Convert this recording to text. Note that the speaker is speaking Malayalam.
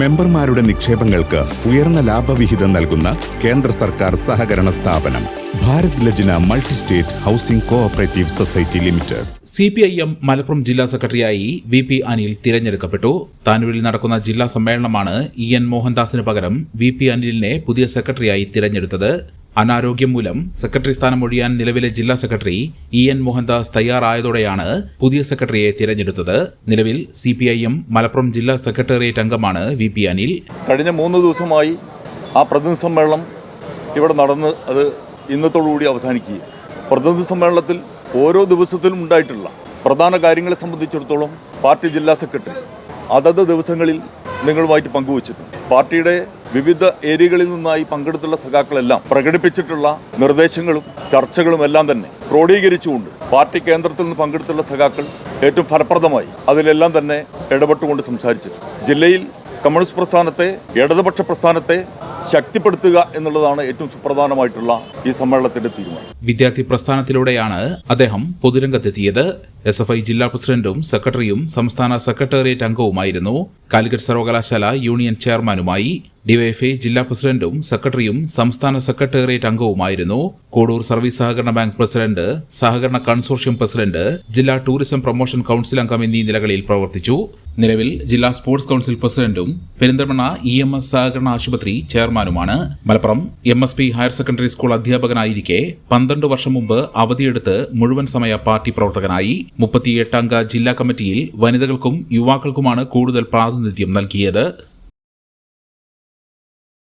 മെമ്പർമാരുടെ നിക്ഷേപങ്ങൾക്ക് ഉയർന്ന ലാഭവിഹിതം നൽകുന്ന കേന്ദ്ര സർക്കാർ സഹകരണ സ്ഥാപനം Bharat Lajna multi state housing cooperative society limited. C P I M Malappuram ജില്ലാ സെക്രട്ടറിയായി വി പി അനിൽ തിരഞ്ഞെടുക്കപ്പെട്ടു. താനൂരിൽ നടക്കുന്ന ജില്ലാ സമ്മേളനമാണ് ഇ എൻ മോഹൻദാസിന് പകരം വി പി അനിലിനെ പുതിയ സെക്രട്ടറിയായി തിരഞ്ഞെടുത്തത്. അനാരോഗ്യം മൂലം സെക്രട്ടറി സ്ഥാനം ഒഴിയാൻ നിലവിലെ ജില്ലാ സെക്രട്ടറി ഇ എൻ മോഹൻദാസ് തയ്യാറായതോടെയാണ് പുതിയ സെക്രട്ടറിയെ തിരഞ്ഞെടുത്തത്. നിലവിൽ C P I M Malappuram ജില്ലാ സെക്രട്ടേറിയറ്റ് അംഗമാണ് വി പി അനിൽ. കഴിഞ്ഞ മൂന്ന് ദിവസമായി ആ പ്രതിനിധി സമ്മേളനം ഇവിടെ നടന്ന് അത് ഇന്നത്തോടുകൂടി അവസാനിക്കുക പ്രതിനിധി സമ്മേളനത്തിൽ ഓരോ ദിവസത്തിലും ഉണ്ടായിട്ടുള്ള പ്രധാന കാര്യങ്ങളെ സംബന്ധിച്ചിടത്തോളം പാർട്ടി ജില്ലാ സെക്രട്ടറി അതത് ദിവസങ്ങളിൽ നിങ്ങളുമായിട്ട് പങ്കുവച്ചിട്ടുണ്ട്. പാർട്ടിയുടെ വിവിധ ഏരിയകളിൽ നിന്നായി പങ്കെടുത്തുള്ള സഖാക്കളെല്ലാം പ്രകടിപ്പിച്ചിട്ടുള്ള നിർദ്ദേശങ്ങളും ചർച്ചകളും എല്ലാം തന്നെ ക്രോഡീകരിച്ചുകൊണ്ട് പാർട്ടി കേന്ദ്രത്തിൽ നിന്ന് പങ്കെടുത്തുള്ള സഖാക്കൾ ഏറ്റവും ഫലപ്രദമായി അതിലെല്ലാം തന്നെ ഇടപെട്ടുകൊണ്ട് സംസാരിച്ചു ജില്ലയിൽ കമ്മ്യൂണിസ്റ്റ് പ്രസ്ഥാനത്തെ ഇടതുപക്ഷ പ്രസ്ഥാനത്തെ ശക്തിപ്പെടുത്തുക എന്നുള്ളതാണ് ഏറ്റവും സുപ്രധാനമായിട്ടുള്ള ഈ സമ്മേളനത്തിന്റെ തീരുമാനം. വിദ്യാർത്ഥി പ്രസ്ഥാനത്തിലൂടെയാണ് അദ്ദേഹം പൊതുരംഗത്തെത്തിയത്. എസ് എഫ് ഐ ജില്ലാ പ്രസിഡന്റും സെക്രട്ടറിയും സംസ്ഥാന സെക്രട്ടേറിയറ്റ് അംഗവുമായിരുന്നു. കാലിക്കറ്റ് സർവകലാശാല യൂണിയൻ ചെയർമാനുമായി ഡിവൈഎഫ്ഐ ജില്ലാ പ്രസിഡന്റും സെക്രട്ടറിയും സംസ്ഥാന സെക്രട്ടേറിയറ്റ് അംഗവുമായിരുന്നു. കോഡൂർ സർവീസ് സഹകരണ ബാങ്ക് പ്രസിഡന്റ് സഹകരണ കൺസോർഷ്യം പ്രസിഡന്റ് ജില്ലാ ടൂറിസം പ്രൊമോഷൻ കൌൺസിൽ അംഗം എന്നീ നിലകളിൽ പ്രവർത്തിച്ചു. നിലവിൽ ജില്ലാ സ്പോർട്സ് കൌൺസിൽ പ്രസിഡന്റും പെരിന്തൽമണ്ണ ഇ എം എസ് സഹകരണ ആശുപത്രി ചെയർമാനുമാണ്. Malappuram M S P higher secondary school അധ്യാപകനായിരിക്കെ പന്ത്രണ്ട് വർഷം മുമ്പ് അവധിയെടുത്ത് മുഴുവൻ സമയ പാർട്ടി പ്രവർത്തകനായി. മുപ്പത്തിയെട്ട് അംഗ ജില്ലാ കമ്മിറ്റിയിൽ വനിതകൾക്കും യുവാക്കൾക്കുമാണ് കൂടുതൽ പ്രാതിനിധ്യം നൽകിയത്.